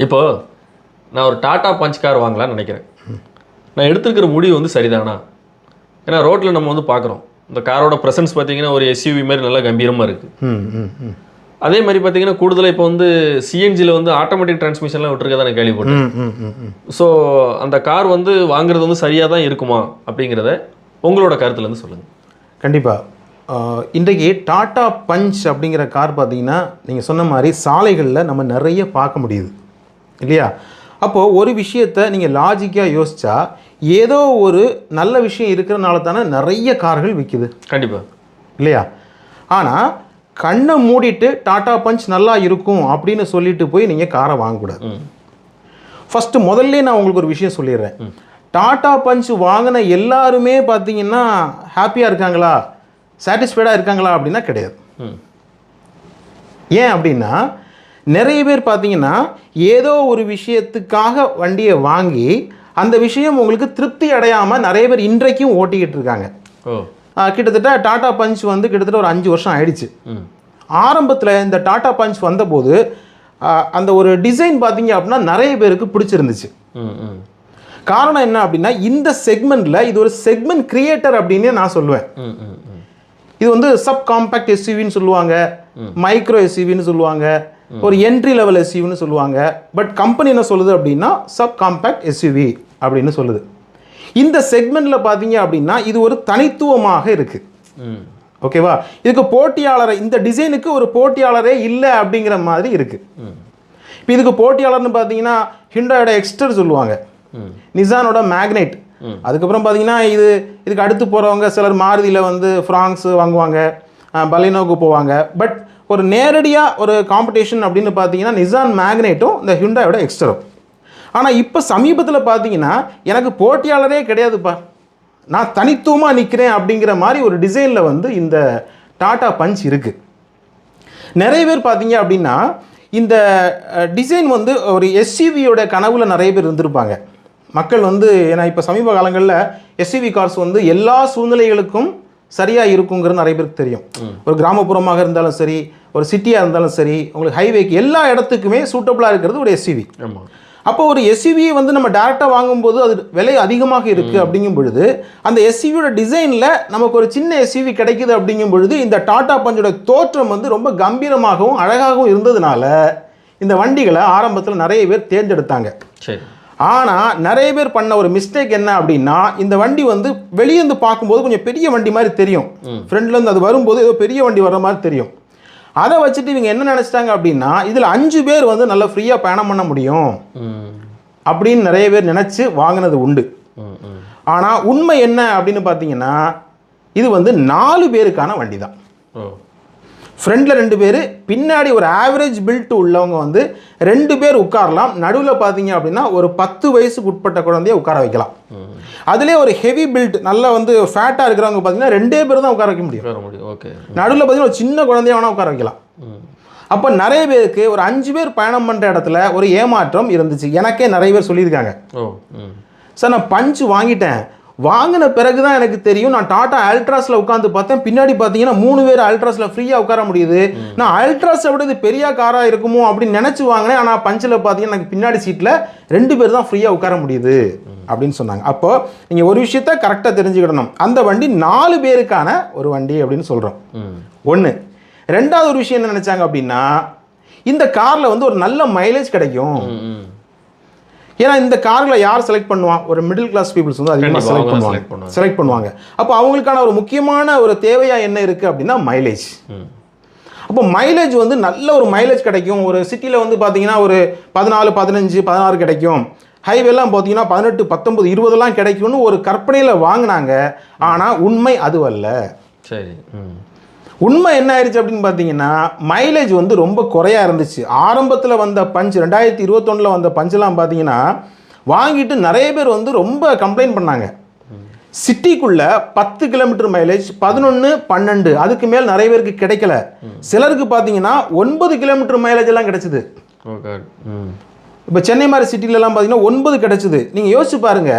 இப்போ நான் ஒரு டாடா பஞ்ச் கார் வாங்கலாம்னு நினைக்கிறேன். நான் எடுத்திருக்கிற முடிவு வந்து சரிதானா? ஏன்னா ரோட்டில் நம்ம வந்து பார்க்குறோம் இந்த காரோட ப்ரெசன்ஸ் பார்த்தீங்கன்னா ஒரு எஸ்யூவி மாதிரி நல்லா கம்பீரமாக இருக்குது ம் ம் ம். அதே மாதிரி பார்த்தீங்கன்னா கூடுதலாக இப்போ வந்து சிஎன்ஜியில் வந்து ஆட்டோமேட்டிக் டிரான்ஸ்மிஷன்லாம் விட்டுருக்கதா நான் கேள்விப்பட்டேன். ஸோ அந்த கார் வந்து வாங்குறது வந்து சரியாக தான் இருக்குமா அப்படிங்கிறத உங்களோட கருத்துலேருந்து சொல்லுங்கள் கண்டிப்பாக இன்றைக்கு டாடா பஞ்ச் அப்படிங்கிற கார் பார்த்தீங்கன்னா நீங்கள் சொன்ன மாதிரி சாலைகளில் நம்ம நிறைய பார்க்க முடியுது. இல்லையா? அப்போது ஒரு விஷயத்தை நீங்கள் லாஜிக்காக யோசிச்சா ஏதோ ஒரு நல்ல விஷயம் இருக்கிறனால தானே நிறைய கார்கள் விற்கிது கண்டிப்பாக இல்லையா? ஆனால் கண்ணை மூடிட்டு டாடா பஞ்ச் நல்லா இருக்கும் அப்படின்னு சொல்லிட்டு போய் நீங்கள் காரை வாங்கக்கூடாது. ஃபஸ்ட்டு முதல்ல நான் உங்களுக்கு ஒரு விஷயம் சொல்லிடுறேன். டாடா பஞ்ச் வாங்கின எல்லாருமே பார்த்தீங்கன்னா ஹாப்பியாக இருக்காங்களா? சாட்டிஸ்ஃபைடாக இருக்காங்களா அப்படின்னா கிடையாது. ம். ஏன் அப்படின்னா நிறைய பேர் பார்த்தீங்கன்னா ஏதோ ஒரு விஷயத்துக்காக வண்டியை வாங்கி அந்த விஷயம் உங்களுக்கு திருப்தி அடையாமல் நிறைய பேர் இன்றைக்கும் ஓட்டிக்கிட்டு இருக்காங்க. கிட்டத்தட்ட டாடா பஞ்ச் வந்து கிட்டத்தட்ட ஒரு அஞ்சு வருஷம் ஆயிடுச்சு. ஆரம்பத்தில் இந்த டாடா பஞ்ச் வந்தபோது அந்த ஒரு டிசைன் பார்த்தீங்க அப்படின்னா நிறைய பேருக்கு பிடிச்சிருந்துச்சு. காரணம் என்ன அப்படின்னா இந்த செக்மெண்ட்டில் இது ஒரு செக்மெண்ட் கிரியேட்டர் அப்படின்னு நான் சொல்லுவேன். இது வந்து சப் காம்பேக்ட் எஸ்யூவின்னு சொல்லுவாங்க மைக்ரோ எஸ்யூவின்னு சொல்லுவாங்க ஒரு என்ட்ரி லெவல் எஸ்யூவின்னு சொல்லுவாங்க. பட் கம்பெனி என்ன சொல்லுது அப்படின்னா சப் காம்பேக்ட் எஸ்யூவி அப்படின்னு சொல்லுது. இந்த செக்மெண்ட்டில் பார்த்தீங்க அப்படின்னா இது ஒரு தனித்துவமாக இருக்குது ஓகேவா இதுக்கு போட்டியாளரை இந்த டிசைனுக்கு ஒரு போட்டியாளரே இல்லை அப்படிங்கிற மாதிரி இருக்குது இப்போ இதுக்கு போட்டியாளர்னு பார்த்தீங்கன்னா ஹிண்டாயோட எக்ஸ்டர் சொல்லுவாங்க. நிசானோட மேக்னெட் அதுக்கப்புறம் பார்த்தீங்கன்னா இது இதுக்கு அடுத்து போகிறவங்க சிலர் மாருதியில் வந்து ஃப்ராங்ஸ் வாங்குவாங்க பலினோக்கு போவாங்க. பட் ஒரு நேரடியாக ஒரு காம்படிஷன் அப்படின்னு பார்த்தீங்கன்னா நிசான் மேக்னெட்டும் இந்த ஹிண்டாயோட எக்ஸ்டரும் ஆனால் இப்போ சமீபத்தில் பார்த்தீங்கன்னா எனக்கு போட்டியாளரே கிடையாதுப்பா. நான் தனித்துவமாக நிற்கிறேன் அப்படிங்கிற மாதிரி ஒரு டிசைனில் வந்து இந்த டாட்டா பஞ்ச் இருக்குது நிறைய பேர் பார்த்தீங்க அப்படின்னா இந்த டிசைன் வந்து ஒரு எஸ்சிவியோட கனவுல நிறைய பேர் இருந்திருப்பாங்க. மக்கள் வந்து ஏன்னா இப்போ சமீப காலங்களில் எஸ்சிவி கார்ஸ் வந்து எல்லா சூழ்நிலைகளுக்கும் சரியாக இருக்குங்கிறது நிறைய பேருக்கு தெரியும். ஒரு கிராமப்புறமாக இருந்தாலும் சரி ஒரு சிட்டியாக இருந்தாலும் சரி உங்களுக்கு ஹைவேக்கு எல்லா இடத்துக்குமே சூட்டபுளாக இருக்கிறது ஒரு எஸ்யூவி அப்போ ஒரு எஸ்யூவியை வந்து நம்ம டேரெக்டாக வாங்கும்போது அது விலை அதிகமாக இருக்குது அப்படிங்கும் பொழுது அந்த எஸ்யூவியோட டிசைனில் நமக்கு ஒரு சின்ன எஸ்யூவி கிடைக்குது அப்படிங்கும் பொழுது இந்த டாடா பஞ்சோட தோற்றம் வந்து ரொம்ப கம்பீரமாகவும் அழகாகவும் இருந்ததுனால இந்த வண்டிகளை ஆரம்பத்தில் நிறைய பேர் தேர்ந்தெடுத்தாங்க. சரி. ஆனால் நிறைய பேர் பண்ண ஒரு மிஸ்டேக் என்ன அப்படின்னா இந்த வண்டி வந்து வெளியேந்து பார்க்கும்போது கொஞ்சம் பெரிய வண்டி மாதிரி தெரியும். ஃப்ரண்ட்லேருந்து அது வரும்போது ஏதோ பெரிய வண்டி வர்ற மாதிரி தெரியும். அதை வச்சுட்டு இவங்க என்ன நினச்சிட்டாங்க அப்படின்னா இதில் அஞ்சு பேர் வந்து நல்லா ஃப்ரீயாக பயணம் பண்ண முடியும். அப்படின்னு நிறைய பேர் நினச்சி வாங்கினது உண்டு. ஆனால் உண்மை என்ன அப்படின்னு பார்த்தீங்கன்னா இது வந்து நாலு பேருக்கான வண்டி தான் ஃப்ரண்டில் ரெண்டு பேர் பின்னாடி ஒரு ஆவரேஜ் பில்ட் உள்ளவங்க வந்து ரெண்டு பேர் உட்காரலாம். நடுவில் பார்த்தீங்க அப்படின்னா ஒரு பத்து வயசுக்கு உட்பட்ட குழந்தைய உட்கார வைக்கலாம். ம் அதிலே ஒரு ஹெவி பில்ட் நல்லா வந்து ஃபேட்டாக இருக்கிறவங்க பார்த்தீங்கன்னா ரெண்டே பேர் தான் உட்கார வைக்க முடியும். ஓகே நடுவில் பார்த்தீங்கன்னா ஒரு சின்ன குழந்தைய வேணால் உட்கார வைக்கலாம். அப்போ நிறைய பேருக்கு ஒரு அஞ்சு பேர் பயணம் பண்ணுற இடத்துல ஒரு ஏமாற்றம் இருந்துச்சு. எனக்கே நிறைய பேர் சொல்லியிருக்காங்க. சார் நான் பஞ்ச் வாங்கிட்டேன். வாங்கின பிறகு தான் எனக்கு தெரியும். நான் டாடா அல்ட்ராஸில் உட்காந்து பார்த்தேன். பின்னாடி பார்த்தீங்கன்னா மூணு பேர் அல்ட்ராஸில் ஃப்ரீயாக உட்கார முடியுது. நான் அல்ட்ராஸை விட இது பெரிய காராக இருக்குமோ அப்படின்னு நினச்சி வாங்கினேன். ஆனால் பஞ்சில் பார்த்தீங்கன்னா எனக்கு பின்னாடி சீட்டில் ரெண்டு பேர் தான் ஃப்ரீயாக உட்கார முடியுது அப்படின்னு சொன்னாங்க. அப்போ நீங்கள் ஒரு விஷயத்த கரெக்டாக தெரிஞ்சுக்கிடணும். அந்த வண்டி நாலு பேருக்கான ஒரு வண்டி அப்படின்னு சொல்கிறோம் ஒன்று ரெண்டாவது ஒரு விஷயம் என்ன நினச்சாங்க அப்படின்னா இந்த காரில் வந்து ஒரு நல்ல மைலேஜ் கிடைக்கும். ஏன்னா இந்த கார்களை யார் செலக்ட் பண்ணுவான் ஒரு மிடில் கிளாஸ் பீப்புள்ஸ் வந்து அதிகமாக செலக்ட் பண்ணுவாங்க. செலக்ட் பண்ணுவாங்க. அப்போ அவங்களுக்கான ஒரு முக்கியமான ஒரு தேவையா என்ன இருக்குது அப்படின்னா மைலேஜ் அப்போ மைலேஜ் வந்து நல்ல ஒரு மைலேஜ் கிடைக்கும். ஒரு சிட்டியில் வந்து பார்த்தீங்கன்னா ஒரு பதினாலு பதினஞ்சு பதினாறு கிடைக்கும். ஹைவேலாம் பார்த்தீங்கன்னா பதினெட்டு பத்தொன்பது இருபதெல்லாம் கிடைக்கும்னு ஒரு கற்பனையில் வாங்கினாங்க. ஆனால் உண்மை அதுவல்ல. சரி உண்மை என்ன ஆயிடுச்சு அப்படின்னு பார்த்தீங்கன்னா மைலேஜ் வந்து ரொம்ப குறையா இருந்துச்சு. ஆரம்பத்தில் வந்த பஞ்ச் ரெண்டாயிரத்தி இருபத்தொன்னில் வந்த பஞ்செல்லாம் பார்த்தீங்கன்னா வாங்கிட்டு நிறைய பேர் வந்து ரொம்ப கம்ப்ளைண்ட் பண்ணாங்க. சிட்டிக்குள்ள பத்து கிலோமீட்டர் மைலேஜ் பதினொன்று பன்னெண்டு அதுக்கு மேல் நிறைய பேருக்கு கிடைக்கல. சிலருக்கு பார்த்தீங்கன்னா ஒன்பது கிலோமீட்டர் மைலேஜ் எல்லாம் கிடைச்சிது. காட் ம் இப்போ சென்னை மாதிரி சிட்டிலலாம் பார்த்தீங்கன்னா ஒன்பது கிடைச்சிது. நீங்கள் யோசிச்சு பாருங்க.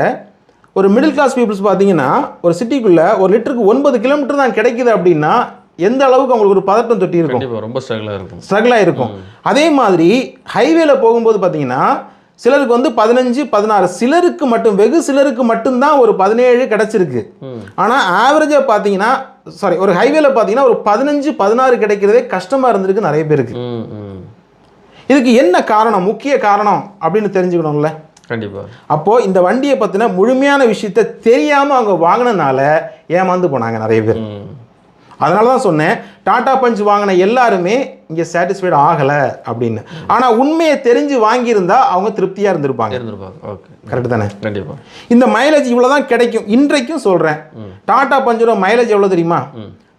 ஒரு மிடில் கிளாஸ் பீப்புள்ஸ் பார்த்தீங்கன்னா ஒரு சிட்டிக்குள்ள ஒரு லிட்டருக்கு ஒன்பது கிலோமீட்டர் தான் கிடைக்குது அப்படின்னா எந்த அளவுக்கு அவங்களுக்கு ஒரு பதட்டம் தொட்டி இருக்கும் ரொம்ப ஸ்ட்ரகிளாக இருக்கும். ஸ்ட்ரகிளாக இருக்கும். அதே மாதிரி ஹைவேல போகும்போது பார்த்தீங்கன்னா சிலருக்கு வந்து பதினஞ்சு பதினாறு சிலருக்கு மட்டும் வெகு சிலருக்கு மட்டும்தான் ஒரு பதினேழு கிடச்சிருக்கு. ஆனால் ஆவரேஜாக பார்த்தீங்கன்னா சாரி ஒரு ஹைவேல பார்த்தீங்கன்னா ஒரு பதினஞ்சு பதினாறு கிடைக்கிறதே கஷ்டமாக இருந்திருக்கு நிறைய பேருக்கு. இதுக்கு என்ன காரணம் முக்கிய காரணம் அப்படின்னு தெரிஞ்சுக்கணும்ல? கண்டிப்பா. அப்போது இந்த வண்டியை பற்றின முழுமையான விஷயத்த தெரியாமல் அவங்க வாங்கினனால ஏமாந்து போனாங்க நிறைய பேர். அதனால தான் சொன்னேன் டாடா பஞ்ச் வாங்கின எல்லாருமே இங்கே சாட்டிஸ்ஃபைடு ஆகலை அப்படின்னு. ஆனால் உண்மையை தெரிஞ்சு வாங்கியிருந்தா அவங்க திருப்தியாக இருந்திருப்பாங்க. இருந்திருப்பாங்க. ஓகே கரெக்டு தானே? கண்டிப்பா. இந்த மைலேஜ் இவ்வளோ தான் கிடைக்கும். இன்றைக்கும் சொல்கிறேன் டாடா பஞ்சோட மைலேஜ் எவ்வளோ தெரியுமா?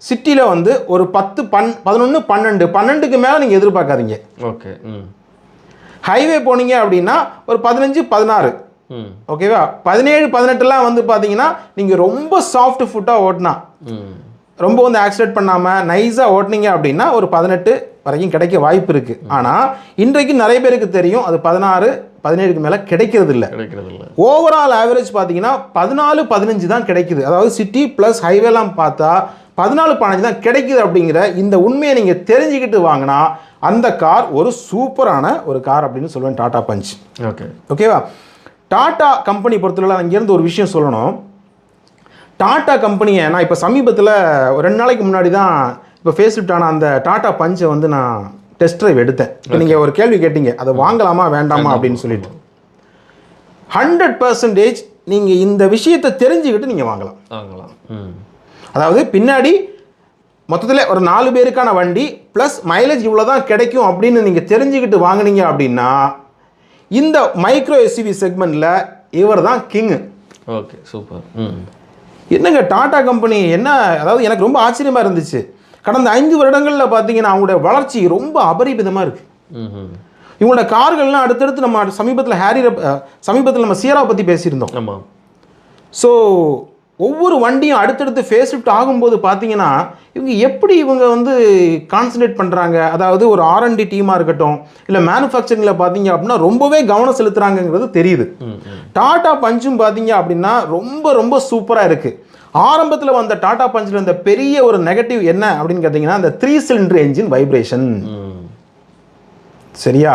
சிட்டியில் வந்து ஒரு பத்து பன் பதினொன்று பன்னெண்டு பன்னெண்டுக்கு மேலே நீங்கள் எதிர்பார்க்காதீங்க. ஓகே ம். ஹைவே போனீங்க அப்படின்னா ஒரு பதினஞ்சு பதினாறு. ஓகேவா பதினேழு பதினெட்டுலாம் வந்து பார்த்தீங்கன்னா நீங்கள் ரொம்ப சாஃப்ட் ஃபுட்டாக ஓட்டினா. ம். ரொம்ப வந்து ஆக்சிடென்ட் பண்ணாமல் நைஸாக ஓட்டுனீங்க அப்படின்னா ஒரு பதினெட்டு வரைக்கும் கிடைக்க வாய்ப்பு இருக்குது ஆனால் இன்றைக்கு நிறைய பேருக்கு தெரியும் அது பதினாறு பதினேழுக்கு மேலே கிடைக்கிறது இல்லை. கிடைக்கிறது இல்லை. ஓவரால் ஆவரேஜ் பார்த்தீங்கன்னா பதினாலு பதினஞ்சு தான் கிடைக்குது. அதாவது சிட்டி ப்ளஸ் ஹைவேலாம் பார்த்தா பதினாலு பதினஞ்சு தான் கிடைக்குது அப்படிங்கிற இந்த உண்மையை நீங்கள் தெரிஞ்சுக்கிட்டு வாங்கினா அந்த கார் ஒரு சூப்பரான ஒரு கார் அப்படின்னு சொல்லுவேன் டாடா பஞ்ச். ஓகே. ஓகேவா? டாடா கம்பெனி பொறுத்தவரை நான் இங்கேருந்து ஒரு விஷயம் சொல்லணும். டாடா கம்பெனியை நான் இப்போ சமீபத்தில் ஒரு ரெண்டு நாளைக்கு முன்னாடி தான் இப்போ ஃபேஸ்லிஃப்ட் ஆன அந்த டாடா பஞ்சை வந்து நான் டெஸ்ட் ட்ரைவ் எடுத்தேன். இப்போ நீங்கள் ஒரு கேள்வி கேட்டீங்க. அதை வாங்கலாமா வேண்டாமா அப்படின்னு சொல்லிட்டு. ஹண்ட்ரட் பர்சன்டேஜ் நீங்கள் இந்த விஷயத்தை தெரிஞ்சுக்கிட்டு நீங்கள் வாங்கலாம். வாங்கலாம். ம். அதாவது பின்னாடி மொத்தத்தில் ஒரு நாலு பேருக்கான வண்டி ப்ளஸ் மைலேஜ் இவ்வளோ தான் கிடைக்கும் அப்படின்னு நீங்கள் தெரிஞ்சுக்கிட்டு வாங்குனீங்க அப்படின்னா இந்த மைக்ரோ எஸ்யூவி செக்மெண்ட்டில் இவர் தான் கிங்கு ஓகே சூப்பர் ம். என்னங்க டாடா கம்பெனி என்ன அதாவது எனக்கு ரொம்ப ஆச்சரியமாக இருந்துச்சு. கடந்த ஐந்து வருடங்களில் பார்த்தீங்கன்னா அவங்களுடைய வளர்ச்சி ரொம்ப அபரிமிதமாக இருக்குது இவங்களோட கார்கள்லாம் அடுத்தடுத்து நம்ம சமீபத்தில் ஹேரி சமீபத்தில் நம்ம சியரா பற்றி பேசியிருந்தோம். ஆமாம் ஸோ ஒவ்வொரு வண்டியும் அடுத்தடுத்து ஃபேஸ் ஷிஃப்ட் ஆகும்போது பார்த்தீங்கன்னா இவங்க எப்படி இவங்க வந்து கான்சன்ட்ரேட் பண்ணுறாங்க அதாவது ஒரு ஆர்என்டி டீமாக இருக்கட்டும் இல்லை மேனுஃபேக்சரிங்கில் பார்த்தீங்க அப்படின்னா ரொம்பவே கவனம் செலுத்துகிறாங்கங்கிறது தெரியுது. டாடா பஞ்சும் பார்த்தீங்க அப்படின்னா ரொம்ப ரொம்ப சூப்பராக இருக்குது ஆரம்பத்தில் வந்த டாடா பஞ்சில் இருந்த பெரிய ஒரு நெகட்டிவ் என்ன அப்படின்னு கேட்டிங்கன்னா அந்த த்ரீ சிலிண்டர் என்ஜின் வைப்ரேஷன் சரியா?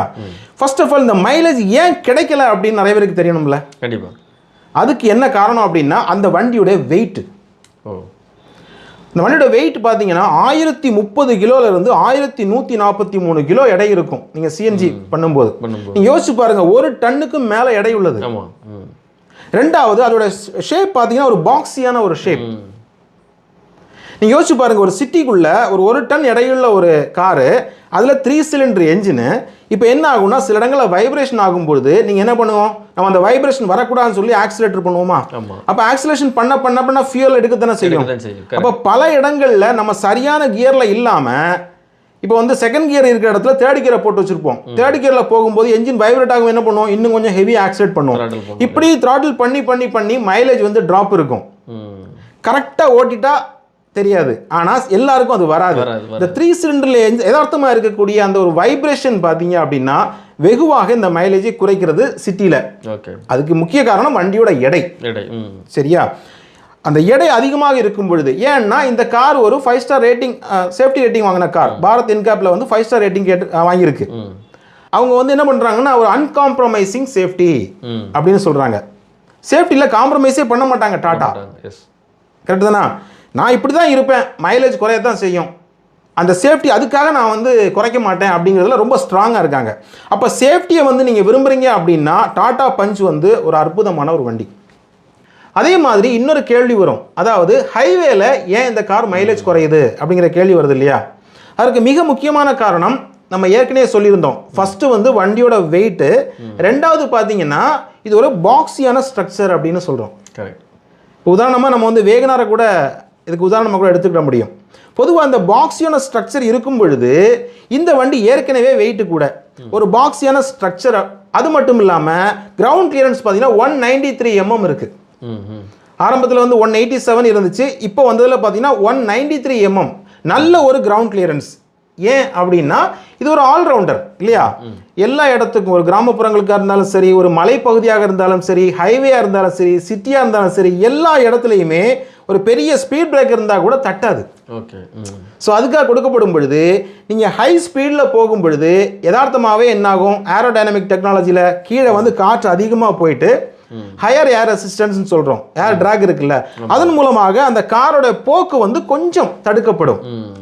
ஃபர்ஸ்ட் ஆஃப் ஆல் இந்த மைலேஜ் ஏன் கிடைக்கல அப்படின்னு நிறைய பேருக்கு தெரியணும்ல? கண்டிப்பா. அதுக்கு என்ன காரணம் அப்படின்னா அந்த வண்டியோட வெயிட் ஓ. இந்த வண்டியோட வெயிட் பார்த்தீங்கன்னா ஆயிரத்தி முப்பது இருந்து ஆயிரத்தி நூற்றி நாற்பத்தி மூணு கிலோ எடை இருக்கும். நீங்கள் சிஎன்ஜி பண்ணும்போது. நீங்கள் யோசிச்சு பாருங்க ஒரு டன்னுக்கும் மேலே எடை உள்ளது. ரெண்டாவது அதோட ஷேப் பார்த்தீங்கன்னா ஒரு பாக்ஸியான ஒரு ஷேப் நீங்கள் யோசிச்சு பாருங்க ஒரு சிட்டிக்குள்ள ஒரு ஒரு டன் எடையுள்ள ஒரு காரு அதில் த்ரீ சிலிண்டர் என்ஜினு இப்போ என்ன ஆகும்னா சில இடங்களில் வைப்ரேஷன் ஆகும்பொழுது நீங்கள் என்ன பண்ணுவோம்? நம்ம அந்த வைப்ரேஷன் வரக்கூடாதுன்னு சொல்லி ஆக்சிலேட்டர் பண்ணுவோமா? அப்போ ஆக்சிலேஷன் பண்ண பண்ண பண்ண ஃபியூல் எடுக்கத்தானே செய்யும். தான் செய்யும் அப்போ பல இடங்கள்ல நம்ம சரியான கியரில் இல்லாமல் இப்போ வந்து செகண்ட் கியர் இருக்கிற இடத்துல தேர்ட் கியரை போட்டு வச்சிருப்போம். தேர்ட் கியரில் போகும்போது என்ஜின் வைப்ரேட் ஆகும் என்ன பண்ணுவோம்? இன்னும் கொஞ்சம் ஹெவி ஆக்சிலேட் பண்ணுவோம். இப்படி throttle பண்ணி பண்ணி பண்ணி மைலேஜ் வந்து ட்ராப் இருக்கும். கரெக்டாக ஓட்டிட்டா தெரியாது. ஆனால் எல்லாருக்கும் அது வராது. இந்த த்ரீ சிலிண்டரில் யதார்த்தமாக இருக்கக்கூடிய அந்த ஒரு வைப்ரேஷன் பார்த்தீங்க அப்படின்னா வெகுவாக இந்த மைலேஜை குறைக்கிறது சிட்டியில் ஓகே அதுக்கு முக்கிய காரணம் வண்டியோட எடை. எடை சரியா? அந்த எடை அதிகமாக இருக்கும் பொழுது ஏன்னா இந்த கார் ஒரு five star rating safety rating வாங்கின கார் பாரத் என்கேப்பில் வந்து ஃபைவ் ஸ்டார் ரேட்டிங் கேட்டு வாங்கியிருக்கு. அவங்க வந்து என்ன பண்ணுறாங்கன்னா ஒரு அன்காம்ப்ரமைசிங் சேஃப்டி அப்படின்னு சொல்கிறாங்க சேஃப்டியில் காம்ப்ரமைஸே பண்ண மாட்டாங்க டாட்டா கரெக்டு தானா? நான் இப்படி தான் இருப்பேன். மைலேஜ் குறைய தான் செய்யும். அந்த சேஃப்டி அதுக்காக நான் வந்து குறைக்க மாட்டேன் அப்படிங்கிறதுல ரொம்ப ஸ்ட்ராங்காக இருக்காங்க. அப்போ சேஃப்டியை வந்து நீங்கள் விரும்புகிறீங்க அப்படின்னா டாடா பஞ்ச் வந்து ஒரு அற்புதமான ஒரு வண்டி. அதே மாதிரி இன்னொரு கேள்வி வரும். அதாவது ஹைவேல ஏன் இந்த கார் மைலேஜ் குறையுது அப்படிங்கிற கேள்வி வருது இல்லையா? அதுக்கு மிக முக்கியமான காரணம் நம்ம ஏற்கனவே சொல்லியிருந்தோம். ஃபஸ்ட்டு வந்து வண்டியோட வெயிட்டு ரெண்டாவது பார்த்தீங்கன்னா இது ஒரு பாக்ஸியான ஸ்ட்ரக்சர் அப்படின்னு சொல்கிறோம் கரெக்ட் இப்போ உதாரணமாக நம்ம வந்து வேகனாரை கூட இதுக்கு உதாரணமாக கூட எடுத்துக்கிட முடியும். பொதுவாக அந்த பாக்ஸியான ஸ்ட்ரக்சர் இருக்கும் பொழுது இந்த வண்டி ஏற்கனவே வெயிட் கூட. ஒரு பாக்ஸியான ஸ்ட்ரக்சர் அது மட்டும் இல்லாமல் கிரவுண்ட் கிளியரன்ஸ் பார்த்தீங்கன்னா ஒன் நைன்டி த்ரீ எம்எம் இருக்குது ம் ம் ஆரம்பத்தில் வந்து ஒன் எயிட்டி செவன் இருந்துச்சு இப்போ வந்ததில் பார்த்தீங்கன்னா ஒன் நைன்டி த்ரீ எம்எம் நல்ல ஒரு கிரவுண்ட் கிளியரன்ஸ் ஏன் அப்படின்னா இது ஒரு ஆல்ரவுண்டர் இல்லையா? எல்லா இடத்துக்கும் ஒரு கிராமப்புறங்களுக்காக இருந்தாலும் சரி ஒரு மலைப்பகுதியாக இருந்தாலும் சரி ஹைவேயாக இருந்தாலும் சரி சிட்டியாக இருந்தாலும் சரி எல்லா இடத்துலையுமே ஒரு பெரிய ஸ்பீட் பிரேக் இருந்தால் கூட தட்டாது. ஓகே ஸோ அதுக்காக கொடுக்கப்படும் பொழுது நீங்கள் ஹை ஸ்பீடில் போகும் பொழுது யதார்த்தமாகவே என்னாகும்? ஏரோடைனமிக் டெக்னாலஜியில் கீழே வந்து காற்று அதிகமாக போயிட்டு ஹையர் ஏர் ரெசிஸ்டன்ஸ்னு சொல்கிறோம் ஏர் டிராக் இருக்குல்ல? அதன் மூலமாக அந்த காரோட போக்கு வந்து கொஞ்சம் தடுக்கப்படும்.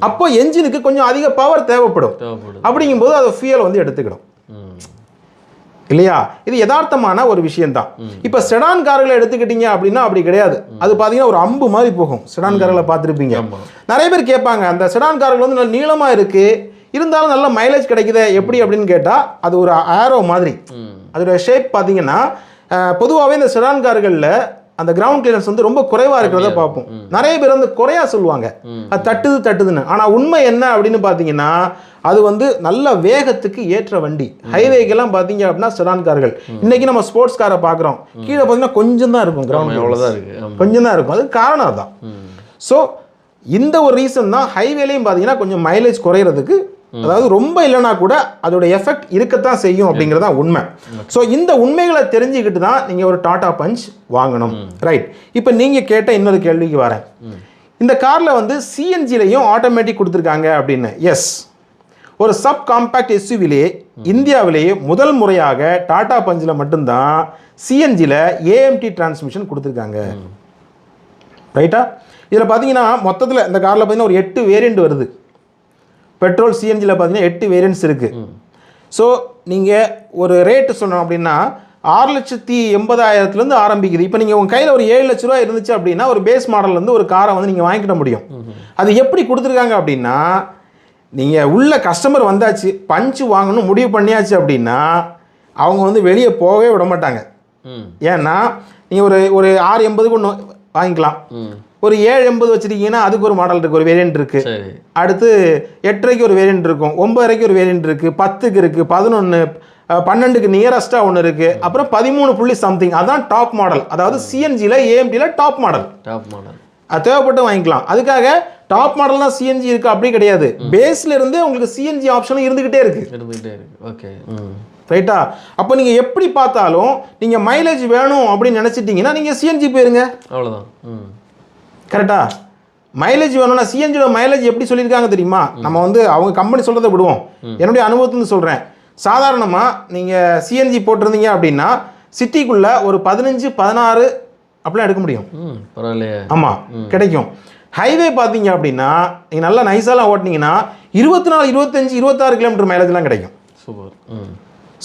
அப்போ என்ஜினுக்கு கொஞ்சம் அதிக பவர் தேவைப்படும். அப்படிங்கும்போது அது ஃபியூல் வந்து எடுத்துக்கிடும். இல்லையா? இது யதார்த்தமான ஒரு விஷயம்தான். இப்போ செடான் கார்களை எடுத்துக்கிட்டீங்க அப்படின்னா அப்படி கிடையாது. அது பார்த்தீங்கன்னா ஒரு அம்பு மாதிரி போகும். செடான் கார்களை பார்த்துருப்பீங்க. நிறைய பேர் கேட்பாங்க அந்த செடான் கார்கள் வந்து நல்ல நீளமாக இருக்கு. இருந்தாலும் நல்ல மைலேஜ் கிடைக்குதே எப்படி அப்படின்னு கேட்டால் அது ஒரு ஆரோ மாதிரி. அதோட ஷேப் பார்த்தீங்கன்னா பொதுவாகவே இந்த செடான் கார்களில் அந்த கிரவுண்ட் கிளியரன்ஸ் வந்து ரொம்ப குறைவாக இருக்கிறத பார்ப்போம். நிறைய பேர் வந்து குறையா சொல்லுவாங்க. அது தட்டுது தட்டுதுன்னு. ஆனால் உண்மை என்ன அப்படின்னு பார்த்தீங்கன்னா அது வந்து நல்ல வேகத்துக்கு ஏற்ற வண்டி. ஹைவேக்கெல்லாம் பார்த்தீங்க அப்படின்னா செடான் கார்கள் இன்னைக்கு நம்ம ஸ்போர்ட்ஸ் காரை பார்க்குறோம். கீழே பார்த்தீங்கன்னா கொஞ்சம் தான் இருக்கும் கிரவுண்ட் அவ்வளோதான் இருக்கு. கொஞ்சம் தான் இருக்கும். அது காரணம் அதான். ம். ஸோ இந்த ஒரு ரீசன் தான் ஹைவேலையும் பார்த்தீங்கன்னா கொஞ்சம் மைலேஜ் குறையிறதுக்கு அதாவது ரொம்ப இல்லைனா கூட அதோட எஃபெக்ட் இருக்கத்தான் செய்யும் அப்படிங்கிறது உண்மை. ஸோ இந்த உண்மைகளை தெரிஞ்சுக்கிட்டு தான் நீங்கள் ஒரு டாடா பஞ்ச் வாங்கணும். ரைட் இப்போ நீங்கள் கேட்ட இன்னொரு கேள்விக்கு வரேன். இந்த காரில் வந்து சிஎன்ஜிலையும் ஆட்டோமேட்டிக் கொடுத்துருக்காங்க அப்படின்னு. எஸ் ஒரு சப் காம்பேக்ட் எஸ்யூவிலே இந்தியாவிலேயே முதல் முறையாக டாடா பஞ்சில் மட்டும்தான் சிஎன்ஜியில் ஏஎம்டி டிரான்ஸ்மிஷன் கொடுத்துருக்காங்க. ரைட்டா இதில் பார்த்தீங்கன்னா மொத்தத்தில் இந்த காரில் பார்த்தீங்கன்னா ஒரு எட்டு வேரியண்ட் வருது. பெட்ரோல் சிஎன்ஜியில் பார்த்தீங்கன்னா எட்டு வேரியண்ட்ஸ் இருக்குது ஸோ நீங்கள் ஒரு ரேட்டு சொன்னோம் அப்படின்னா ஆறு லட்சத்தி எண்பதாயிரத்துலேருந்து ஆரம்பிக்குது. இப்போ நீங்கள் உங்கள் கையில் ஒரு ஏழு லட்ச ரூபா இருந்துச்சு அப்படின்னா ஒரு பேஸ் மாடல்லேருந்து ஒரு காரை வந்து நீங்கள் வாங்கிக்கிட முடியும். அது எப்படி கொடுத்துருக்காங்க அப்படின்னா நீங்கள் உள்ள கஸ்டமர் வந்தாச்சு பஞ்சு வாங்கணும் முடிவு பண்ணியாச்சு அப்படின்னா அவங்க வந்து வெளியே போகவே விட மாட்டாங்க. ஏன்னா நீங்கள் ஒரு ஒரு ஆறு எண்பதுக்கு ஒன்று வாங்கிக்கலாம். ஒரு ஏழு எண்பது வச்சுருக்கீங்கன்னா அதுக்கு ஒரு மாடல் இருக்குது ஒரு வேரியன்ட் இருக்குது அடுத்து எட்டரைக்கு ஒரு வேரியன்ட் இருக்கும் ஒன்பதரைக்கு ஒரு வேரியன்ட் இருக்குது பத்துக்கு இருக்குது பதினொன்று பன்னெண்டுக்கு நியரஸ்ட்டாக ஒன்று இருக்குது அப்புறம் பதிமூணு புள்ளி சம்திங் அதான் டாப் மாடல் அதாவது சிஎன்ஜியில் ஏஎம்டியில் டாப் மாடல் டாப் மாடல் அது தேவைப்பட்டு வாங்கிக்கலாம். அதுக்காக டாப் மாடல் தான் சிஎன்ஜி இருக்குது அப்படி கிடையாது. பேஸ்ல இருந்து உங்களுக்கு சிஎன்ஜி ஆப்ஷனும் இருந்துக்கிட்டே இருக்குது இருந்துகிட்டே இருக்கு. ஓகே ரைட்டா அப்போ நீங்கள் எப்படி பார்த்தாலும் நீங்கள் மைலேஜ் வேணும் அப்படின்னு நினச்சிட்டிங்கன்னா நீங்கள் சிஎன்ஜி போயிருங்க. அவ்வளோதான் ம் கரெக்டா? மைலேஜ் வேணும்னா சிஎன்ஜியோட மைலேஜ் எப்படி சொல்லியிருக்காங்க தெரியுமா? நம்ம வந்து அவங்க கம்பெனி சொல்கிறத விடுவோம். என்னுடைய அனுபவத்துலேருந்து சொல்கிறேன் சாதாரணமாக நீங்கள் சிஎன்ஜி போட்டிருந்தீங்க அப்படின்னா சிட்டிக்குள்ளே ஒரு பதினஞ்சு பதினாறு அப்படிலாம் எடுக்க முடியும். பரவாயில்லையே. ஆமாம் கிடைக்கும். ஹைவே பார்த்தீங்க அப்படின்னா நீங்கள் நல்லா நைஸாலாம் ஓட்டினீங்கன்னா இருபத்தி நாலு இருபத்தஞ்சு இருபத்தாறு கிலோமீட்டர் மைலேஜ்லாம் கிடைக்கும். சூப்பர்.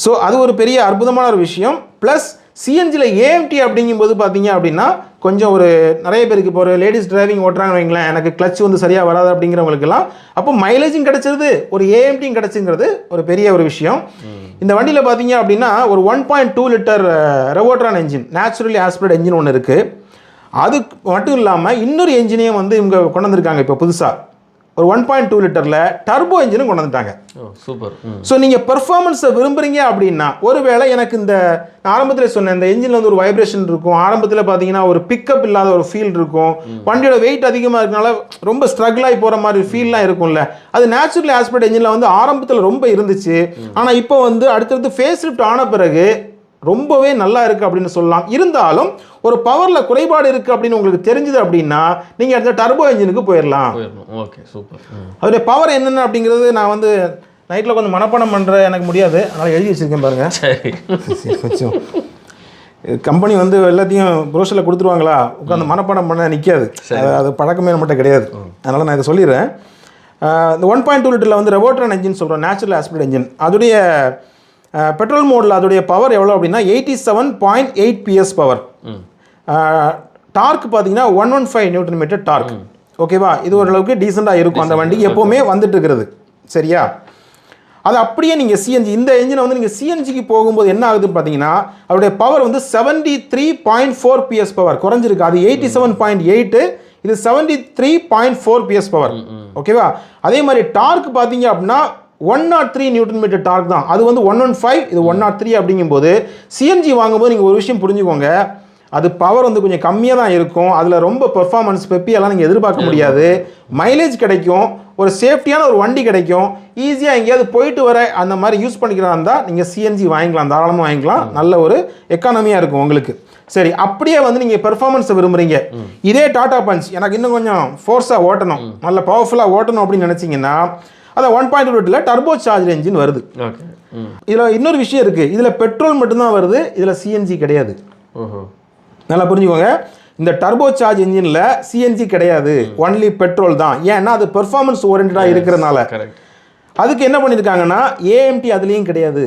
ஸோ அது ஒரு பெரிய அற்புதமான ஒரு விஷயம். ப்ளஸ் சிஎன்ஜியில் ஏஎம்டி அப்படிங்கும்போது பார்த்தீங்க அப்படின்னா கொஞ்சம் ஒரு நிறைய பேருக்கு இப்போ ஒரு லேடிஸ் டிரைவிங் ஓட்டுறாங்கன்னு வைங்களேன் எனக்கு கிளச் வந்து சரியாக வராது அப்படிங்கிறவங்களுக்கெல்லாம் அப்போ மைலேஜும் கிடச்சிருது ஒரு ஏஎம்டியும் கிடச்சிங்கிறது ஒரு பெரிய ஒரு விஷயம். இந்த வண்டியில் பார்த்தீங்க அப்படின்னா ஒரு one point two litre Revotron engine naturally aspirated engine ஒன்று இருக்குது அது மட்டும் இல்லாமல் இன்னொரு என்ஜினையும் வந்து இவங்க கொண்டு வந்திருக்காங்க இப்போ புதுசாக ஒரு ஒன் பாயிண்ட் டூ லிட்டரில் டர்போ என்ஜினும் கொண்டு வந்துட்டாங்க. சூப்பர். ஸோ நீங்கள் பெர்ஃபார்மன்ஸை விரும்புறீங்க அப்படின்னா ஒருவேளை எனக்கு இந்த ஆரம்பத்தில் சொன்னேன் இந்த என்ஜினில் வந்து ஒரு வைப்ரேஷன் இருக்கும். ஆரம்பத்தில் பார்த்தீங்கன்னா ஒரு பிக்கப் இல்லாத ஒரு ஃபீல் இருக்கும். வண்டியோட வெயிட் அதிகமாக இருக்கனால ரொம்ப ஸ்ட்ரகிள் ஆகி போகிற மாதிரி ஃபீல்லாம் இருக்கும்ல. அது நேச்சுரல் ஆஸ்பெக்ட் என்ஜினில் வந்து ஆரம்பத்தில் ரொம்ப இருந்துச்சு. ஆனால் இப்போ வந்து அடுத்தடுத்து ஃபேஸ் லிஃப்ட் ஆன பிறகு ரொம்பவே நல்லா இருக்குது அப்படின்னு சொல்லலாம். இருந்தாலும் ஒரு பவரில் குறைபாடு இருக்குது அப்படின்னு உங்களுக்கு தெரிஞ்சுது அப்படின்னா நீங்கள் அடுத்த டர்போ என்ஜினுக்கு போயிடலாம் ஓகே சூப்பர் அதோடைய பவர் என்னென்ன அப்படிங்கிறது நான் வந்து நைட்டில் கொஞ்சம் மனப்பாடம் பண்ணுற எனக்கு முடியாது. அதனால் எழுதி வச்சிருக்கேன் பாருங்க. சரி. கொஞ்சம். கம்பெனி வந்து எல்லாத்தையும் ப்ரோஷரில் கொடுத்துருவாங்களா? உட்காந்து மனப்பாடம் பண்ண நிற்காது அது பழக்கமே நம்மகிட்ட கிடையாது. அதனால் நான் இதை சொல்லிடுறேன். இந்த ஒன் பாயிண்ட் டூ லிட்டரில் வந்து ரெவோட்ரான் என்ஜின் சொல்கிறோம் நேச்சுரல் ஆஸ்பிரட் என்ஜின் அதோடைய பெட்ரோல் மோடில் அதோடைய பவர் எவ்வளோ அப்படின்னா eighty seven point eight PS power torque பார்த்தீங்கன்னா one one five newton metre torque ஓகேவா இது ஓரளவுக்கு டீசெண்டாக இருக்கும் அந்த வண்டிக்கு எப்போவுமே வந்துட்டு இருக்கிறது சரியா? அது அப்படியே நீங்கள் சிஎன்ஜி இந்த என்ஜினை வந்து நீங்கள் சிஎன்ஜிக்கு போகும்போது என்ன ஆகுதுன்னு பார்த்தீங்கன்னா அதோடைய பவர் வந்து seventy three point four PS power குறைஞ்சிருக்கு. அது எயிட்டி செவன் பாயிண்ட் எயிட்டு இது seventy three point four PS power ஓகேவா அதே மாதிரி டார்க் பார்த்தீங்க அப்படின்னா one nought three newton metre torque தான். அது வந்து ஒன் ஒன் ஃபைவ் இது ஒன் நாட் த்ரீ அப்படிங்கும்போது சிஎன்ஜி வாங்கும்போது நீங்கள் ஒரு விஷயம் புரிஞ்சுக்கோங்க. அது பவர் வந்து கொஞ்சம் கம்மியாக தான் இருக்கும். அதில் ரொம்ப பெர்ஃபார்மன்ஸ் பெப்பி எல்லாம் நீங்கள் எதிர்பார்க்க முடியாது. மைலேஜ் கிடைக்கும். ஒரு சேஃப்டியான ஒரு வண்டி கிடைக்கும். ஈஸியாக எங்கேயாவது போயிட்டு வர அந்த மாதிரி யூஸ் பண்ணிக்கிறதா இருந்தால் நீங்கள் சிஎன்ஜி வாங்கிக்கலாம். தாராளமாக வாங்கிக்கலாம். நல்ல ஒரு எக்கானமியாக இருக்கும் உங்களுக்கு. சரி அப்படியே வந்து நீங்கள் பெர்ஃபார்மன்ஸை விரும்புறீங்க. இதே டாடா பஞ்ச் எனக்கு இன்னும் கொஞ்சம் ஃபோர்ஸாக ஓட்டணும். நல்ல பவர்ஃபுல்லாக ஓட்டணும் அப்படின்னு நினச்சிங்கன்னா அதான் ஒன் பாயிண்ட் டூட்டில் டர்போ சார்ஜ் என்ஜின் வருது. இதில் இன்னொரு விஷயம் இருக்குது இதில் பெட்ரோல் மட்டும்தான் வருது இதில் சிஎன்ஜி கிடையாது. நல்லா புரிஞ்சுக்கோங்க. இந்த டர்போ சார்ஜ் இன்ஜினில் சிஎன்ஜி கிடையாது. ஒன்லி பெட்ரோல் தான். ஏன்னா அது பெர்ஃபார்மன்ஸ் ஓரியன்டாக இருக்கிறதுனால. அதுக்கு என்ன பண்ணியிருக்காங்கன்னா ஏஎம்டி அதுலேயும் கிடையாது.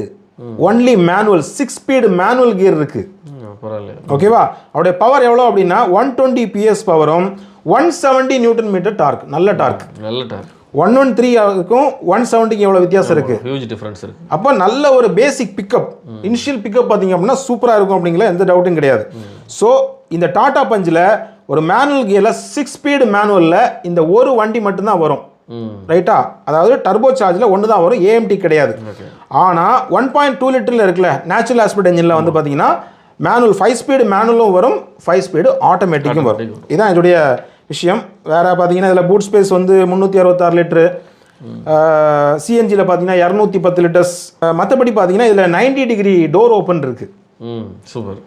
Only manual six speed manual gear இருக்குது ஓகேவா அவருடைய பவர் எவ்வளோ அப்படின்னா ஒன் டுவெண்ட்டி பிஎஸ் பவரும் one seventy newton metre torque நல்ல டார்க் நல்ல டார் ஒன் ஒன் த்ரீக்கும் ஒன் செவன்ட்டிக்கு எவ்வளோ வித்தியாசம் இருக்குது ஹியூஜ் டிஃப்ரென்ஸ் இருக்கு. அப்போ நல்ல ஒரு பேசிக் பிக்கப் இனிஷியல் பிக்கப் பார்த்தீங்க அப்படின்னா சூப்பராக இருக்கும் அப்படிங்கிற எந்த டவுட்டும் கிடையாது. ஸோ இந்த டாடா பஞ்சில் ஒரு மேனுவல் கியரில் சிக்ஸ் ஸ்பீடு மேனுவலில் இந்த ஒரு வண்டி மட்டும்தான் வரும். ரைட்டா அதாவது டர்போ சார்ஜில் ஒன்று தான் வரும் ஏஎம்டி கிடையாது. ஆனால் ஒன் பாயிண்ட் டூ லிட்டரில் இருக்குல்ல நேச்சுரல் ஆஸ்பெக்ட் என்ஜினில் வந்து பார்த்தீங்கன்னா மேனுவல் ஃபைவ் ஸ்பீடு மேனுவலும் வரும் ஃபைவ் ஸ்பீடு ஆட்டோமேட்டிக்கும் வரும். இதுதான் இதோடைய விஷயம். வேற பார்த்தீங்கன்னா இதில் பூட் ஸ்பேஸ் வந்து முந்நூற்றி அறுபத்தாறு லிட்டரு சிஎன்ஜியில் பார்த்தீங்கன்னா இரநூத்தி பத்து லிட்டர்ஸ் மற்றபடி பார்த்தீங்கன்னா இதில் 90 டிகிரி டோர் ஓப்பன் இருக்குது super.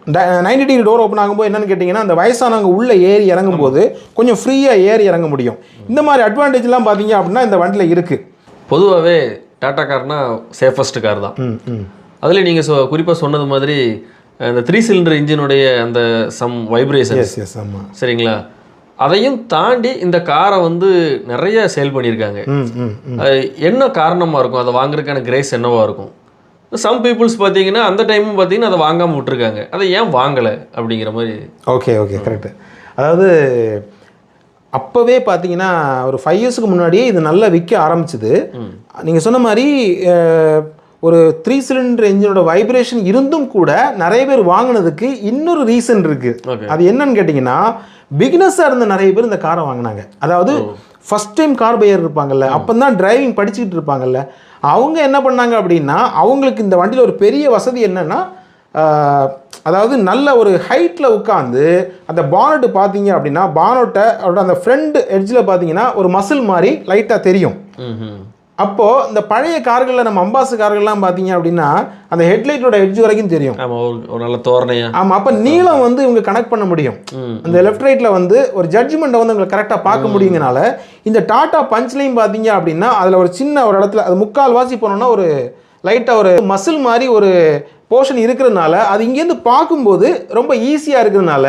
Ninety degree door open ஆகும்போது என்னன்னு கேட்டிங்கன்னா அந்த வயசானவங்க உள்ளே ஏறி இறங்கும்போது கொஞ்சம் ஃப்ரீயாக ஏறி இறங்க முடியும். இந்த மாதிரி அட்வான்டேஜ்லாம் பார்த்தீங்க அப்படின்னா இந்த வண்டியில் இருக்குது பொதுவாகவே டாடா கார்னா சேஃபஸ்ட் கார் தான். அதில் நீங்கள் சொ குறிப்பாக சொன்னது மாதிரி இந்த த்ரீ சிலிண்டர் இன்ஜினுடைய அந்த சம் வைப்ரேஷன் சரிங்களா? அதையும் தாண்டி இந்த காரை வந்து நிறைய சேல் பண்ணியிருக்காங்க. என்ன காரணமாக இருக்கும்? அதை வாங்குறதுக்கான கிரேஸ் என்னவா இருக்கும்? சம் பீப்புள்ஸ் பார்த்தீங்கன்னா அந்த டைமும் பார்த்தீங்கன்னா அதை வாங்காமல் விட்டுருக்காங்க. அதை ஏன் வாங்கலை அப்படிங்கிற மாதிரி. ஓகே ஓகே கரெக்டு அதாவது அப்போவே பார்த்தீங்கன்னா ஒரு ஃபைவ் இயர்ஸ்க்கு முன்னாடியே இது நல்லா விற்க ஆரம்பிச்சது. நீங்கள் சொன்ன மாதிரி ஒரு த்ரீ சிலிண்டர் என்ஜினோட வைப்ரேஷன் இருந்தும் கூட நிறைய பேர் வாங்கினதுக்கு இன்னொரு ரீசன் இருக்கு. Okay. அது என்னன்னு கேட்டிங்கன்னா பிகினஸாக இருந்த நிறைய பேர் இந்த காரை வாங்கினாங்க. அதாவது ஃபர்ஸ்ட் டைம் கார் பையர் இருப்பாங்கல்ல அப்போ தான் டிரைவிங் படிச்சுக்கிட்டு இருப்பாங்கல்ல அவங்க என்ன பண்ணாங்க அப்படின்னா அவங்களுக்கு இந்த வண்டியில் ஒரு பெரிய வசதி என்னன்னா அதாவது நல்ல ஒரு ஹைட்டில் உட்காந்து அந்த பானட்டு பார்த்தீங்க அப்படின்னா பானட்டை அவரோட அந்த ஃப்ரண்ட் எட்ஜில் பார்த்தீங்கன்னா ஒரு மசில் மாதிரி லைட்டாக தெரியும். அப்போது இந்த பழைய கார்களில் நம்ம அம்பாசு கார்கள்லாம் பார்த்தீங்க அப்படின்னா அந்த ஹெட்லைட்டோட எட்ஜ் வரைக்கும் தெரியும். ஆமாம் ஒரு நல்ல தோரணையா. ஆமாம் அப்போ நீளம் வந்து இவங்க கனெக்ட் பண்ண முடியும். அந்த லெஃப்ட் ரைட்டில் வந்து ஒரு ஜட்ஜ்மெண்ட்டை வந்து உங்களுக்கு கரெக்டாக பார்க்க முடியுங்கனால இந்த டாடா பஞ்ச்லையும் பார்த்தீங்க அப்படின்னா அதில் ஒரு சின்ன ஒரு இடத்துல அது முக்கால் வாசி போனோம்னா ஒரு லைட்டாக ஒரு மசில் மாதிரி ஒரு போர்ஷன் இருக்கிறதுனால அது இங்கேருந்து பார்க்கும்போது ரொம்ப ஈஸியாக இருக்கிறதுனால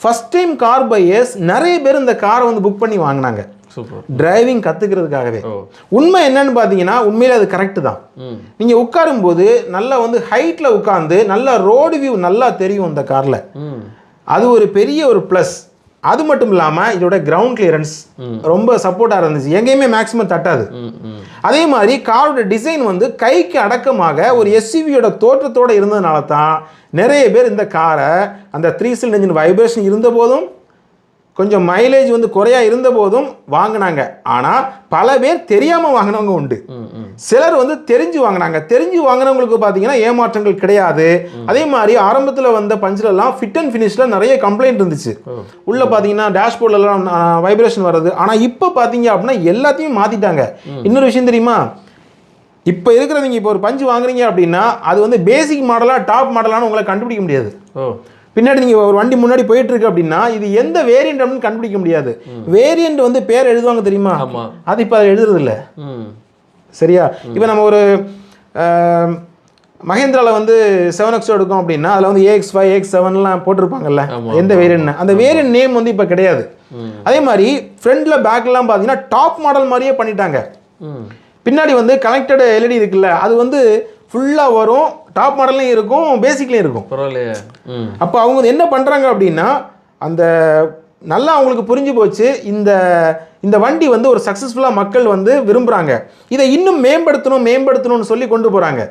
ஃபஸ்ட் டைம் கார் பையர்ஸ் நிறைய பேர் இந்த காரை வந்து புக் பண்ணி வாங்கினாங்க. சூப்பர் டிரைவிங் கற்றுக்கிறதுக்காகவே உண்மை என்னன்னு பார்த்தீங்கன்னா உண்மையிலே அது கரெக்டு தான். நீங்கள் உட்காரும்போது நல்லா வந்து ஹைட்டில் உட்காந்து நல்லா ரோடு வியூ நல்லா தெரியும் இந்த காரில் அது ஒரு பெரிய ஒரு ப்ளஸ் அது மட்டும் இல்லாமல் இதோட கிரவுண்ட் கிளியரன்ஸ் ரொம்ப சப்போர்ட்டாக இருந்துச்சு. எங்கேயுமே மேக்ஸிமம் தட்டாது. அதே மாதிரி காரோட டிசைன் வந்து கைக்கு அடக்கமாக ஒரு எஸ்யூவியோட தோற்றத்தோடு இருந்ததுனால தான் நிறைய பேர் இந்த காரை அந்த த்ரீ சிலிண்டர் இன்ஜின் வைப்ரேஷன் இருந்த போதும் கொஞ்சம் மைலேஜ் வந்து குறையா இருந்த போதும் வாங்கினாங்க. ஆனால் பல பேர் தெரியாமல் வாங்கினவங்க உண்டு. சிலர் வந்து தெரிஞ்சு வாங்கினாங்க. தெரிஞ்சு வாங்கினவங்களுக்கு பார்த்தீங்கன்னா ஏமாற்றங்கள் கிடையாது. அதே மாதிரி ஆரம்பத்தில் வந்த பஞ்சிலெல்லாம் ஃபிட் அண்ட் ஃபினிஷில் நிறைய கம்ப்ளைண்ட் இருந்துச்சு. உள்ள பார்த்தீங்கன்னா டேஷ்போர்ட்லலாம் வைப்ரேஷன் வருது ஆனால் இப்போ பார்த்தீங்க அப்படின்னா எல்லாத்தையும் மாற்றிட்டாங்க இன்னொரு விஷயம் தெரியுமா? இப்போ இருக்கிறவங்க இப்போ ஒரு பஞ்சு வாங்குறீங்க அப்படின்னா அது வந்து பேசிக் மாடலாக டாப் மாடலான்னு உங்களை கண்டுபிடிக்க முடியாது. பின்னாடி நீங்கள் ஒரு வண்டி முன்னாடி போயிட்டு இருக்கு அப்படின்னா இது எந்த வேரியண்ட் அப்படின்னு கண்டுபிடிக்க முடியாது. வேரியண்ட் வந்து பேர் எழுதுவாங்க தெரியுமா. அது இப்போ அதை எழுதுறது இல்ல சரியா? இப்போ நம்ம ஒரு மகேந்திராவில் வந்து செவன் எக்ஸ் எடுக்கும் அப்படின்னா அதில் வந்து ஏஎக்ஸ் ஃபைவ் ஏஎக்ஸ் செவன்லாம் போட்டிருப்பாங்கல்ல. எந்த வேரியன்ட் அந்த வேரியன்ட் நேம் வந்து இப்போ கிடையாது. அதே மாதிரி ஃப்ரண்ட்ல பேக்லாம் பார்த்தீங்கன்னா டாப் மாடல் மாதிரியே பண்ணிட்டாங்க. பின்னாடி வந்து கனெக்டட் எல்இடி இருக்குல்ல அது வந்து ஃபுல்லாக வரும் டாப் மாடல்லையும் இருக்கும் பேசிக்லேயும் இருக்கும். பரவாயில்லையே. அப்போ அவங்க என்ன பண்ணுறாங்க அப்படின்னா அந்த நல்லா அவங்களுக்கு புரிஞ்சு போச்சு இந்த இந்த வண்டி வந்து ஒரு சக்ஸஸ்ஃபுல்லாக மக்கள் வந்து விரும்புகிறாங்க இதை இன்னும் மேம்படுத்தணும் மேம்படுத்தணும்னு சொல்லி கொண்டு போகிறாங்க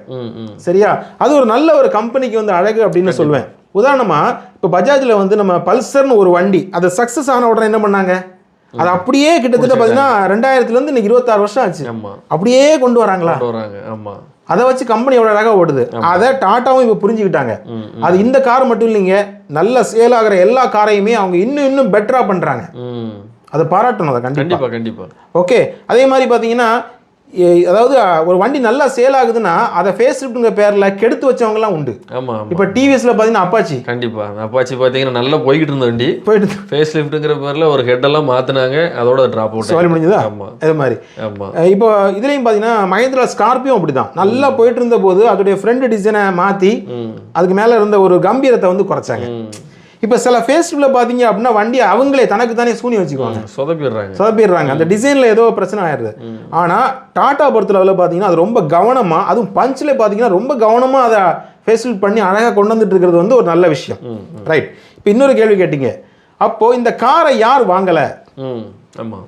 சரியா? அது ஒரு நல்ல ஒரு கம்பெனிக்கு வந்து அழகு அப்படின்னு சொல்லுவேன் உதாரணமாக இப்போ பஜாஜில் வந்து நம்ம பல்சர்னு ஒரு வண்டி அது சக்ஸஸ் ஆன உடனே என்ன பண்ணாங்க? அது அப்படியே கிட்டத்தட்ட பார்த்தீங்கன்னா ரெண்டாயிரத்துலேருந்து இன்னைக்கு இருபத்தாறு வருஷம் ஆச்சு. அப்படியே கொண்டு வராங்களா? வராங்க ஆமாம் அதை வச்சு கம்பெனி எவ்வளோ அழகாக ஓடுது. அதை டாட்டாவும் இப்போ புரிஞ்சுக்கிட்டாங்க. அது இந்த கார் மட்டும் இல்லைங்க. நல்ல சேல் ஆகிற எல்லா காரையுமே அவங்க இன்னும் இன்னும் பெட்டராக பண்ணுறாங்க அதை பாராட்டணும் அதை கண்டிப்பாக கண்டிப்பா கண்டிப்பா. ஓகே அதே மாதிரி பார்த்தீங்கன்னா அதாவது ஒரு வண்டி நல்லா சேல் ஆகுதுன்னா அதை ஃபேஸ் லிஃப்ட்டுங்கிற பேரில் கெடுத்து வச்சவங்கலாம் உண்டு. ஆமா ஆமா. இப்போ டிவிஎஸ்ல பார்த்தீங்கன்னா அப்பாச்சி கண்டிப்பா. அப்பாச்சி பாத்தீங்கன்னா நல்லா போய்கிட்டு இருந்த வண்டி. போயிட்டு ஃபேஸ் லிஃப்ட்டுங்கிற பேர்ல ஒரு ஹெட் எல்லாம் மாத்துனாங்க அதோட டிராப் அவுட் சவாரி முடிஞ்சதா? ஆமா. அது மாதிரி. ஆமா. அஹ் இப்போ இதுலேயும் பார்த்தீங்கன்னா மகேந்திரா ஸ்கார்பியோ அப்படிதான். நல்லா போயிட்டு இருந்த போது அதோடைய ஃப்ரண்ட் டிசைனை மாற்றி அதுக்கு மேலே இருந்த ஒரு கம்பீரத்தை வந்து குறைச்சாங்க. இப்போ சில ஃபேஸ்டில் பார்த்தீங்க அப்படின்னா வண்டி அவங்களே தனக்கு தானே சூனி வச்சுக்குவாங்க. சொதப்பிடுறாங்க. சொதப்பிடுறாங்க. அந்த டிசைனில் ஏதோ பிரச்சனை ஆயிடுது. ஆனால் டாடா பொறுத்தளவில் பார்த்தீங்கன்னா அது ரொம்ப கவனமாக அதுவும் பஞ்சில் பார்த்தீங்கன்னா ரொம்ப கவனமாக அதை ஃபேஸ்டில் பண்ணி அழகாக கொண்டு வந்துட்டு இருக்கிறது வந்து ஒரு நல்ல விஷயம். ரைட் இப்போ இன்னொரு கேள்வி கேட்டீங்க. அப்போது இந்த காரை யார் வாங்கலை? ம் ஆமா.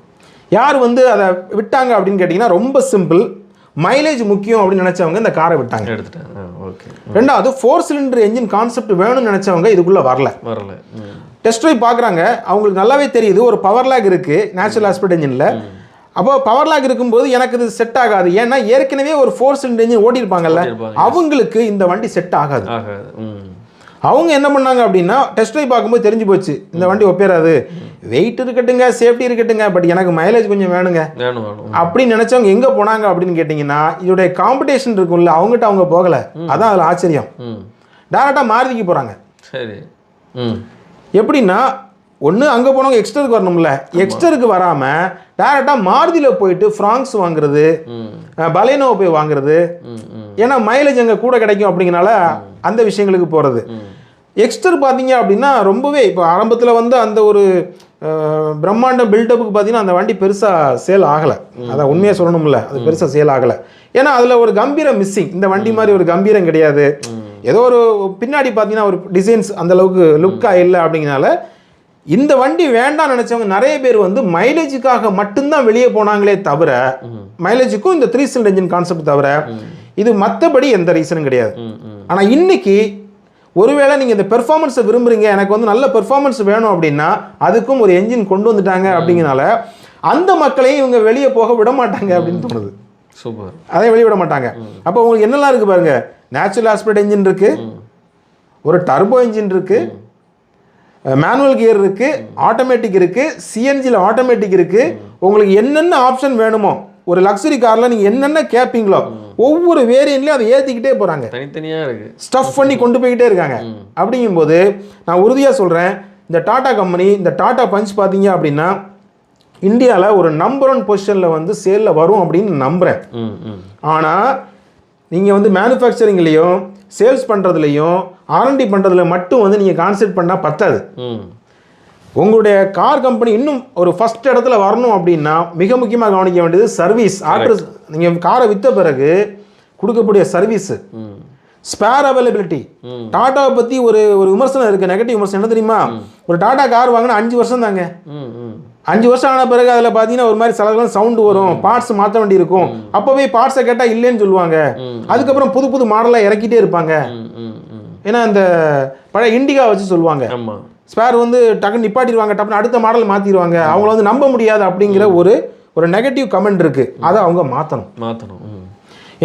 யார் வந்து அதை விட்டாங்க அப்படின்னு கேட்டிங்கன்னா ரொம்ப சிம்பிள் மைலேஜ் முக்கியம் அப்படின்னு நினச்சவங்க இந்த காரை விட்டாங்க. எடுத்துட்டேன் ஓகே ரெண்டாவது ஃபோர் சிலிண்டர் என்ஜின் கான்செப்ட் வேணும்னு நினச்சவங்க இதுக்குள்ளே வரல. வரல. டெஸ்ட் ட்ரைவ் பார்க்குறாங்க அவங்களுக்கு நல்லாவே தெரியுது. ஒரு பவர் லேக் இருக்குது நேச்சுரல் ஆஸ்பெக்ட் என்ஜினில் அப்போ பவர் லேக் இருக்கும்போது எனக்கு இது செட் ஆகாது. ஏன்னா ஏற்கனவே ஒரு ஃபோர் சிலிண்டர் என்ஜின் ஓட்டியிருப்பாங்கல்ல. ஓட்டியிருப்பாங்க. அவங்களுக்கு இந்த வண்டி செட் ஆகாது. அவங்க என்ன பண்ணாங்க அப்படின்னா டெஸ்ட் ட்ரைவ் பார்க்கும்போது தெரிஞ்சு போச்சு. இந்த வண்டி ஒப்பேறாது. வெயிட் இருக்கட்டுங்க சேஃப்டி இருக்கட்டுங்க பட் எனக்கு மைலேஜ் கொஞ்சம் வேணுங்க. அப்படின்னு நினைச்சவங்க எங்க போனாங்க அப்படின்னு கேட்டிங்கன்னா இதோடைய காம்படிஷன் இருக்கும்ல அவங்ககிட்ட அவங்க போகல. அதான் அதில் ஆச்சரியம். ம். டேரெக்டாக மாருதிக்கு போகிறாங்க சரி. ம். எப்படின்னா ஒன்று அங்கே போனவங்க எக்ஸ்டருக்கு வரணும்ல. எக்ஸ்டருக்கு வராமல் டேரெக்டாக மாருதியில் போயிட்டு ஃப்ராங்ஸ் வாங்குறது பலேனோவை போய் வாங்குறது. ஏன்னா மைலேஜ் அங்கே கூட கிடைக்கும் அப்படிங்கனால அந்த விஷயங்களுக்கு போகிறது எக்ஸ்டர் பார்த்தீங்க அப்படின்னா ரொம்பவே இப்போ ஆரம்பத்தில் வந்து அந்த ஒரு அஹ், பிரம்மாண்ட பில்டப்புக்கு பார்த்தீங்கன்னா அந்த வண்டி பெருசாக சேல் ஆகலை. அதான் உண்மையாக சொல்லணும்ல. அது பெருசாக சேல் ஆகலை. ஏன்னா அதில் ஒரு கம்பீரம் மிஸ்ஸிங் இந்த வண்டி மாதிரி ஒரு கம்பீரம் கிடையாது. ஏதோ ஒரு பின்னாடி பார்த்தீங்கன்னா ஒரு டிசைன்ஸ் அந்த அளவுக்கு லுக்காக இல்லை அப்படிங்கனால இந்த வண்டி வேண்டாம் நினைச்சவங்க நிறைய பேர் வந்து மைலேஜுக்காக மட்டும்தான் வெளியே போனாங்களே தவிர மைலேஜுக்கும் இந்த த்ரீ சிலிண்டர் என்ஜின் கான்செப்ட் தவிர இது மற்றபடி எந்த ரீசனும் கிடையாது. ஆனால் இன்னைக்கு ஒருவேளை நீங்கள் இந்த பெர்ஃபார்மன்ஸை விரும்புறீங்க எனக்கு வந்து நல்ல பெர்ஃபார்மன்ஸ் வேணும் அப்படின்னா அதுக்கும் ஒரு என்ஜின் கொண்டு வந்துட்டாங்க அப்படிங்கனால அந்த மக்களையும் இவங்க வெளியே போக விட மாட்டாங்க அப்படின்னு தோணுது. சூப்பர். அதை வெளியே விட மாட்டாங்க. அப்போ உங்களுக்கு என்னெல்லாம் இருக்கு பாருங்க? நேச்சுரல் ஆஸ்பெக்ட் என்ஜின் இருக்கு. ஒரு டர்போ என்ஜின் இருக்கு. மேனுவல் கியர் இருக்கு. ஆட்டோமேட்டிக் இருக்கு. சிஎன்ஜியில் ஆட்டோமேட்டிக் இருக்கு. உங்களுக்கு என்னென்ன ஆப்ஷன் வேணுமோ ஒரு லக்ஸரி காரில் நீங்கள் என்னென்ன கேட்பீங்களோ ஒவ்வொரு வேரியன்ட்லையும் அதை ஏற்றிக்கிட்டே போகிறாங்க தனித்தனியா இருக்கு. ஸ்டஃப் பண்ணி கொண்டு போய்கிட்டே இருக்காங்க. அப்படிங்கும்போது நான் உறுதியாக சொல்கிறேன் இந்த டாடா கம்பெனி இந்த டாடா பஞ்ச் பார்த்தீங்க அப்படின்னா இந்தியாவில் ஒரு நம்பர் ஒன் பொசிஷனில் வந்து சேலில் வரும் அப்படின்னு நம்புகிறேன் ஆனால் நீங்கள் வந்து மேனுஃபேக்சரிங்லேயும் சேல்ஸ் பண்ணுறதுலையும் ஆர்என்டி பண்ணுறதுல மட்டும் வந்து நீங்கள் கான்சென்ட் பண்ணால் பத்தாது. உங்களுடைய கார் கம்பெனி இன்னும் ஒரு ஃபர்ஸ்ட் இடத்துல வரணும் அப்படின்னா மிக முக்கியமாக கவனிக்க வேண்டியது சர்வீஸ் ஆஃப்டர் நீங்கள் காரை விற்ற பிறகு கொடுக்கக்கூடிய சர்வீஸு ஸ்பேர் அவைலபிலிட்டி டாட்டாவை பற்றி ஒரு ஒரு விமர்சனம் இருக்குது நெகட்டிவ் விமர்சனம். என்ன தெரியுமா? ஒரு டாடா கார் வாங்கினா அஞ்சு வருஷம் தாங்க. அஞ்சு வருஷம் ஆன பிறகு அதில் பார்த்தீங்கன்னா ஒரு மாதிரி சில சவுண்டு வரும். பார்ட்ஸ் மாற்ற வேண்டி இருக்கும் அப்போவே பார்ட்ஸை கேட்டால் இல்லைன்னு சொல்லுவாங்க. அதுக்கப்புறம் புது புது மாடலாக இறக்கிட்டே இருப்பாங்க. ஏன்னா அந்த பழைய இண்டிகா வச்சு சொல்லுவாங்க. ஆமா. ஸ்பேர் வந்து டக்குன்னு நிப்பாட்டிடுவாங்க டக்குன்னு அடுத்த மாடல் மாற்றிடுவாங்க அவங்கள வந்து நம்ப முடியாது அப்படிங்கிற ஒரு ஒரு நெகட்டிவ் கமெண்ட் இருக்குது அதை அவங்க மாற்றணும் மாத்தணும். ம்.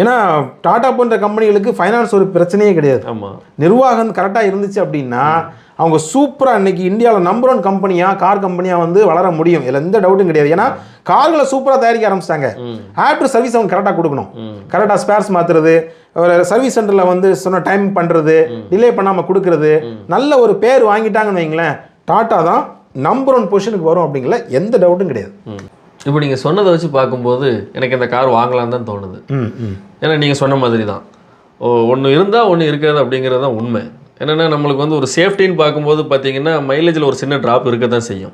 ஏன்னா டாடா போன்ற கம்பெனிகளுக்கு ஃபைனான்ஸ் ஒரு பிரச்சனையே கிடையாது. நிர்வாகம் கரெக்டாக இருந்துச்சு அப்படின்னா அவங்க சூப்பராக இன்னைக்கு இந்தியாவில் நம்பர் ஒன் கம்பெனியாக கார் கம்பெனியாக வந்து வளர முடியும். இதில் எந்த டவுட்டும் கிடையாது. ஏன்னா கார்களை சூப்பராக தயாரிக்க ஆரம்பிச்சிட்டாங்க. ஆஃப்டர் சர்வீஸ் அவங்க கரெக்டாக கொடுக்கணும். கரெக்டாக ஸ்பேர்ஸ் மாற்றுறது ஒரு சர்வீஸ் சென்டரில் வந்து சொன்ன டைம் பண்ணுறது டிலே பண்ணாமல் கொடுக்கறது நல்ல ஒரு பேர் வாங்கிட்டாங்கன்னு வைங்களேன் டாட்டா தான் நம்பர் ஒன் பொசிஷனுக்கு வரும் அப்படிங்கல எந்த டவுட்டும் கிடையாது. இப்போ நீங்க சொன்னதை வச்சு பார்க்கும்போது எனக்கு இந்த கார் வாங்கலாம்னு தான் தோணுது. ஏன்னா நீங்கள் சொன்ன மாதிரி தான். ஓ ஒன்று இருந்தால் ஒன்று இருக்காது அப்படிங்கிறது தான் உண்மை. என்னென்னா நம்மளுக்கு வந்து ஒரு சேஃப்டின்னு பார்க்கும்போது பார்த்தீங்கன்னா மைலேஜில் ஒரு சின்ன ட்ராப் இருக்க தான் செய்யும்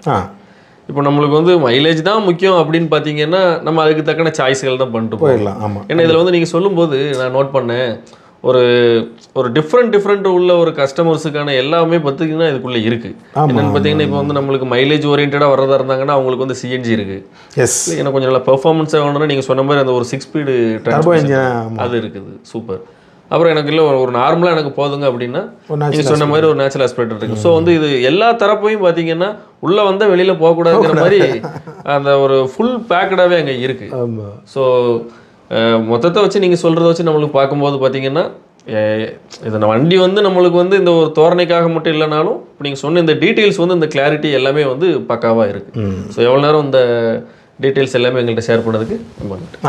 இப்போ நம்மளுக்கு வந்து மைலேஜ் தான் முக்கியம் அப்படின்னு பார்த்தீங்கன்னா நம்ம அதுக்கு தக்கன சாய்ஸ்கள் தான் பண்ணிட்டு போயிடலாம் ஆமாம் ஏன்னா இதில் வந்து நீங்கள் சொல்லும்போது நான் நோட் பண்ணேன். ஒரு ஒரு டிஃப்ரெண்ட் டிஃப்ரெண்ட் உள்ள ஒரு கஸ்டமர்ஸுக்கான எல்லாமே பார்த்தீங்கன்னா இதுக்குள்ளே இருக்குது என்னென்னு பார்த்தீங்கன்னா இப்போ வந்து நம்மளுக்கு மைலேஜ் ஓரியன்டாக வரதா இருந்தாங்கன்னா அவங்களுக்கு வந்து சிஎன்ஜி இருக்குது எஸ் எனக்கு கொஞ்சம் நல்லா பெர்ஃபார்மன்ஸாக வேணும்னா நீங்கள் சொன்ன மாதிரி அந்த ஒரு சிக்ஸ் ஸ்பீடு அது இருக்குது. சூப்பர் அப்புறம் எனக்கு இல்லை ஒரு நார்மலாக எனக்கு போதுங்க அப்படின்னா ஒரு நீங்க natural சொன்ன மாதிரி ஒரு நேச்சுரல் ஆஸ்பெக்ட் இருக்கு. ஸோ வந்து இது எல்லா தரப்பையும் பார்த்தீங்கன்னா உள்ள வந்தா வெளியில போகக்கூடாதுங்கிற மாதிரி அந்த ஒரு ஃபுல் பேக்கடாகவே அங்கே இருக்கு. ஆமாம் ஸோ மொத்தத்தை வச்சு நீங்கள் சொல்கிறத வச்சு நம்மளுக்கு பார்க்கும்போது பார்த்தீங்கன்னா இது வண்டி வந்து நம்மளுக்கு வந்து இந்த ஒரு தோரணைக்காக மட்டும் இல்லைனாலும் இப்போ நீங்கள் சொன்ன இந்த டீட்டெயில்ஸ் வந்து இந்த கிளாரிட்டி எல்லாமே வந்து பக்காவாக இருக்குது ஸோ எவ்வளோ நேரம் இந்த டீட்டெயில்ஸ் எல்லாமே எங்கள்கிட்ட ஷேர் பண்ணதுக்கு ரொம்ப நன்றி.